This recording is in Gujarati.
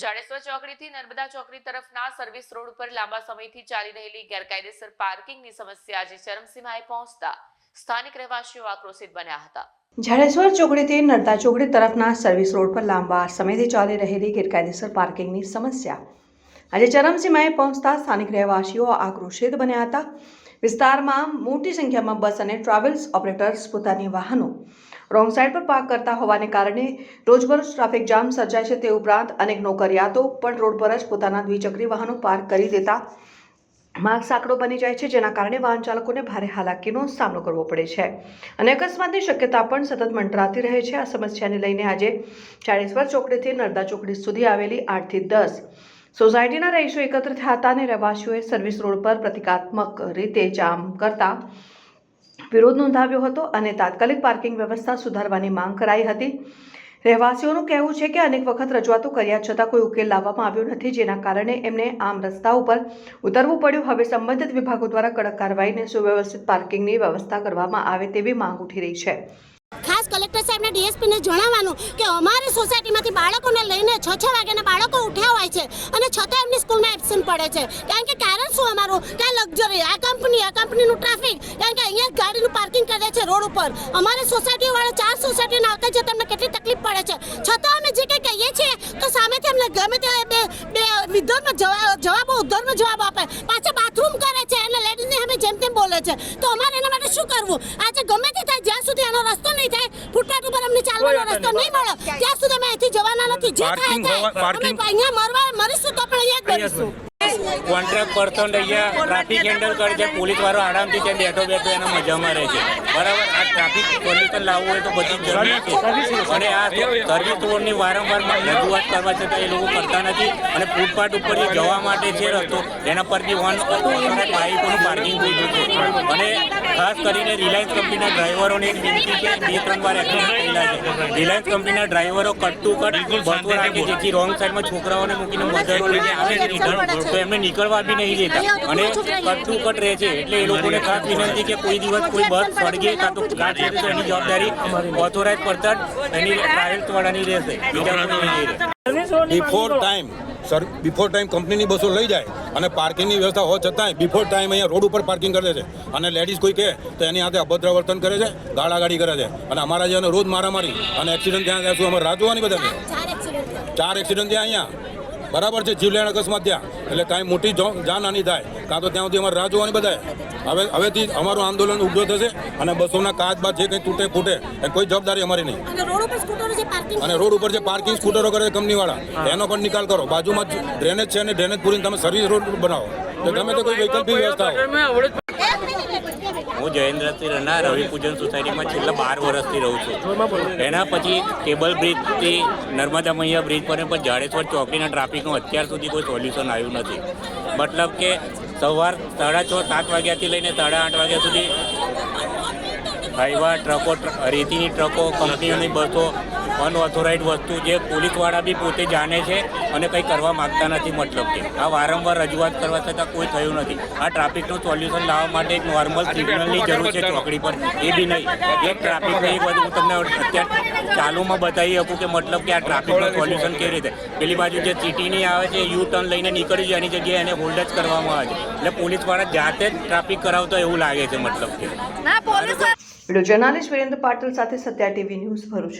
જાડેશ્વર ચોકડીથી નર્મદા ચોકડી તરફના સર્વિસ રોડ ઉપર લાંબા સમયથી ચાલી રહેલી ગેરકાયદેસર પાર્કિંગની સમસ્યા આજે ચરમસીમાએ પહોંચતા સ્થાનિક રહેવાસીઓ આક્રોશિત બન્યા હતા. જાડેશ્વર ચોકડીથી નર્મદા ચોકડી તરફના સર્વિસ રોડ પર લાંબા સમયથી ચાલી રહેલી ગેરકાયદેસર પાર્કિંગની સમસ્યા. આજે ચરમસીમાએ પહોંચતા સ્થાનિક રહેવાસીઓ આક્રોશિત બન્યા હતા. વિસ્તારમાં મોટી સંખ્યામાં બસ અને ટ્રાવેલ્સ ઓપરેટર્સ પોતાની વાહનો રોંગ સાઈડ પર પાર્ક કરતા હોવાને કારણે રોજબરોજ ટ્રાફિક જામ સર્જાય છે તે ઉપરાંત અનેક નોકરિયાતો પણ રોડ પર જ પોતાના દ્વિચક્રી વાહનો પાર્ક કરી દેતા માર્ગ સાંકડો બની જાય છે, જેના કારણે વાહન ચાલકોને ભારે હાલાકીનો સામનો કરવો પડે છે. અને અકસ્માતની શક્યતા પણ સતત મંડરાતી રહે છે. આ સમસ્યાને લઈને આજે ચાળીસવર ચોકડીથી નર્મદા ચોકડી સુધી આવેલી આઠથી દસ સોસાયટીના રહીશો એકત્ર થયા હતા અને રહેવાસીઓએ સર્વિસ રોડ પર પ્રતિકાત્મક રીતે જામ કરતા વિરોધ નોંધાવ્યો હતો અને તાત્કાલિક પાર્કિંગ વ્યવસ્થા સુધારવાની માંગ કરાઈ હતી. રહેવાસીઓનું કહેવું છે કે અનેક વખત રજૂઆતો કર્યા છતાં કોઈ ઉકેલ લાવવામાં આવ્યો નથી, જેના કારણે એમને આમ રસ્તા ઉપર ઉતરવું પડ્યું. હવે સંબંધિત વિભાગો દ્વારા કડક કાર્યવાહીને સુવ્યવસ્થિત પાર્કિંગની વ્યવસ્થા કરવામાં આવે તેવી માંગ ઉઠી રહી છે. કલેક્ટર સાહેબને ડીએસપીને જણાવવાનું કે અમારી સોસાયટીમાંથી બાળકોને લઈને છ છ વાગ્યાના બાળકો ઉઠ્યા હોય છે અને છતાં એમની સ્કૂલમાં એબસેન્ટ પડે છે. કારણ કે કારણ શું અમારું? કે લક્ઝરી, આ કંપની, આ કંપનીનું ટ્રાફિક. કારણ કે અહીંયા ગાડીનું પાર્કિંગ કરે છે રોડ ઉપર. અમારી સોસાયટીવાળા ચાર સોસાયટીને આવતા જતા અમને કેટલી તકલીફ પડે છે. છતાં અમે જે કંઈ કહીએ છીએ તો સામેથી અમને ગમે તે બે બે વિધર્મ જવાબ ઉદ્ધર્મ જવાબ આપે. પાછા બાથરૂમ કરે છે અને લેડીઝને અમે જેમ તેમ બોલે છે. તો અમારે એના માટે શું કરવું? આજે ગમે તે થાય, જ્યાં સુધી આનો રસ્તો નહીં થાય. ફૂટપાથ ઉપર અમને ચાલવાનો રસ્તો નહીં. મળે. ત્યાં સુધી અમે અહીંથી જવાના નથી. જે થાય થાય. અમે અહીંયા મરવા મરીશું તો પણ અહીંયા જ મરીશું. કોન્ટ્રાક્ટ પર્સન અહીંયા ટ્રાફિક હેન્ડલ કરે છે પોલીસ વાળો આરામથી ત્યાં બેઠો બેઠો એના મજામાં રહે છે. બરાબર? આ ટ્રાફિક પોલ્યુશન લાવવું હોય તો બધી જરૂરી છે. અને આ સર્વિસ રોડની વારંવાર રજૂઆત કરવા છતાં એ લોકો કરતા નથી. અને ફૂટપાથ ઉપર જે જવા માટે છે રસ્તો એના પરથી વન બાઇકોનું પાર્કિંગ થઈ ગયું છે. અને ખાસ કરીને રિલાયન્સ કંપનીના ડ્રાઈવરોને એક વિનંતી છે બે ત્રણ વાર એક્સિડન્ટ થયેલા છે. રિલાયન્સ કંપનીના ડ્રાઈવરો કટ ટુ કટ બસો રાખે જેથી રોંગ સાઈડમાં છોકરાઓને મૂકીને મધરો લઈને આવે છે? એમને નીકળવા બી નહીં દેતા. અને કટ કટ રહે છે એટલે એ લોકોને ખાસ વિનંતી કે કોઈ દિવસ કોઈ બસ સળગે કાં તો પડે તો એની જવાબદારી ઓથોરાઇઝ પડતર એની ટ્રાવેલ્સ વાળાની રહેશે. Before time sir before time કંપનીની બસો લઈ જાય અને પાર્કિંગની વ્યવસ્થા હોવા છતાંય બિફોર ટાઈમ અહીંયા રોડ ઉપર પાર્કિંગ કરે છે. અને લેડીઝ કોઈ કહે તો એની હાથે અભદ્ર વર્તન કરે છે ગાળાગાડી કરે છે. અને અમારા જેને રોજ મારામારી અને એક્સિડન્ટ ત્યાં ત્યાં શું અમારે રાહ જોવાની બધાને ચાર એક્સિડન્ટ ત્યાં અહીંયા. બરાબર છે જીવલેણ અકસ્માત ત્યાં. એટલે કાંઈ મોટી જાનહાની થાય. કાં તો ત્યાં સુધી અમારે રાહ જોવાની બધાએ. હવે હવેથી અમારું આંદોલન ઊભો થશે અને બસોના કાચ બાદ જે કંઈ તૂટે ફૂટે એ કોઈ જવાબદારી અમારી નહીં. અને રોડ ઉપર જે પાર્કિંગ અને રોડ ઉપર સ્કૂટરો કરે કંપનીવાળા એનો પણ નિકાલ કરો. બાજુમાં જ ડ્રેનેજ છે અને ડ્રેનેજ પૂરીને તમે સર્વિસ રોડ બનાવો. તો ગમે તે કોઈ વૈકલ્પિક વ્યવસ્થા હોય. હું જયેન્દ્રસિંહ રના રવિ પૂજન સોસાયટીમાં છેલ્લા બાર વર્ષથી રહું છું. એના પછી કેબલ બ્રિજથી નર્મદા મૈયા બ્રિજ પર પણ જાડેશ્વર ચોકડીના ટ્રાફિકનું અત્યાર સુધી કોઈ સોલ્યુશન આવ્યું નથી. મતલબ કે સવાર સાડા છ, સાત વાગ્યાથી લઈને સાડા આઠ વાગ્યા સુધી હાઈવા ટ્રકો રેતીની ટ્રકો, કંપનીઓની બસો અનઓથોરાઇઝ વસ્તુ જે પોલીસવાળા બી પોતે જાણે છે અને કંઈ કરવા માગતા નથી મતલબ કે. આ વારંવાર રજૂઆત કરવા છતાં કોઈ થયું નથી. આ ટ્રાફિકનું સોલ્યુશન લાવવા માટે એક નોર્મલ સિગ્નલની જરૂર છે ચોકડી પર. એ બી નહીં. એક ટ્રાફિકનું એક બધું હું તમને અત્યારે ચાલુમાં બતાવી શકું કે મતલબ કે આ ટ્રાફિકનું સોલ્યુશન કેવી રીતે. પેલી બાજુ જે સિટીની આવે છે યુ ટર્ન લઈને નીકળી જાય એની જગ્યાએ એને હોલ્ડ જ કરવામાં આવે છે. એટલે પોલીસવાળા જાતે જ ટ્રાફિક કરાવતો એવું લાગે છે મતલબ કે. વીડિયો જર્નાલિસ્ટ વિરેન્દ્ર પાટીલ સાથે સત્યા ટીવી ન્યૂઝ ભરૂચ.